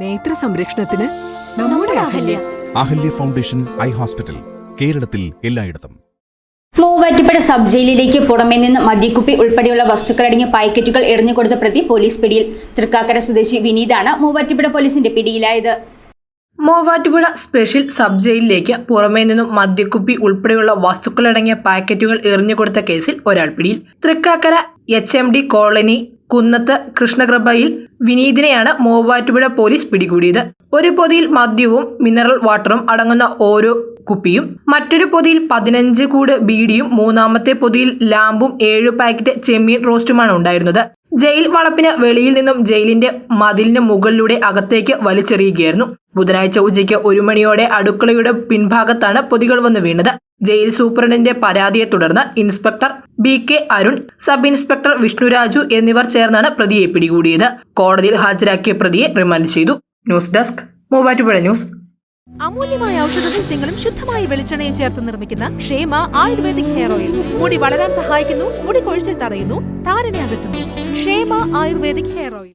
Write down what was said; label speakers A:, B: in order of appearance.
A: നേത്ര സംരക്ഷണത്തിന് നമ്മുടെ Ahalya.
B: Ahalya. Foundation eye hospital കേരളത്തിൽ എല്ലായിടത്തും.
C: മൂവാറ്റുപുഴ സബ് ജയിലിലേക്ക് പുറമെ നിന്ന് മദ്യക്കുപ്പി ഉൾപ്പെടെയുള്ള വസ്തുക്കളടങ്ങിയ പാക്കറ്റുകൾ എറിഞ്ഞുകൊടുത്ത പ്രതി പോലീസ് പിടിയിൽ. തൃക്കാക്കര സ്വദേശി വിനീതാണ് മൂവാറ്റുപുഴ പോലീസിന്റെ പിടിയിലായത്.
D: മൂവാറ്റുപുഴ സ്പെഷ്യൽ സബ് ജയിലിലേക്ക് പുറമേ നിന്നും മദ്യക്കുപ്പി ഉൾപ്പെടെയുള്ള വസ്തുക്കളടങ്ങിയ പാക്കറ്റുകൾ എറിഞ്ഞുകൊടുത്ത കേസിൽ ഒരാൾ പിടിയിൽ. Thrikkakara H M D colony കുന്നത്ത് കൃഷ്ണകൃപയിൽ വിനീതിനെയാണ് മൂവാറ്റുപുഴ പോലീസ് പിടികൂടിയത്. ഒരു പൊതിയിൽ മദ്യവും മിനറൽ വാട്ടറും അടങ്ങുന്ന ഓരോ കുപ്പിയും മറ്റൊരു പൊതിയിൽ പതിനഞ്ച് കൂട് ബീഡിയും മൂന്നാമത്തെ പൊതിയിൽ ലാമ്പും ഏഴ് പാക്കറ്റ് ചെമ്മീൻ റോസ്റ്റുമാണ് ഉണ്ടായിരുന്നത്. ജയിൽ വളപ്പിന് വെളിയിൽ നിന്നും ജയിലിന്റെ മതിലിന് മുകളിലൂടെ അകത്തേക്ക് വലിച്ചെറിയുകയായിരുന്നു. ബുധനാഴ്ച ഉച്ചയ്ക്ക് ഒരു മണിയോടെ അടുക്കളയുടെ പിൻഭാഗത്താണ് പൊതികൾ വന്ന് വീണത്. ജയിൽ സൂപ്രണ്ടിന്റെ പരാതിയെ തുടർന്ന് inspector B K Arun sub inspector Vishnuraju എന്നിവർ ചേർന്നാണ് പ്രതിയെ പിടികൂടിയത്. കോടതിയിൽ ഹാജരാക്കിയ പ്രതിയെ റിമാൻഡ് ചെയ്തു. News desk Muvattupuzha news.
E: അമൂല്യമായ ഔഷധ സസ്യങ്ങളും ശുദ്ധമായ വെളിച്ചെണ്ണയും ചേർത്ത് നിർമ്മിക്കുന്ന ക്ഷേമ ആയുർവേദിക് ഹെയർ ഓയിൽ. മുടി വളരാൻ സഹായിക്കുന്നു മുടി കൊഴിച്ചിൽ തടയുന്നു താരനെ അകറ്റുന്നു. ക്ഷേമ ആയുർവേദിക് ഹെയർ ഓയിൽ.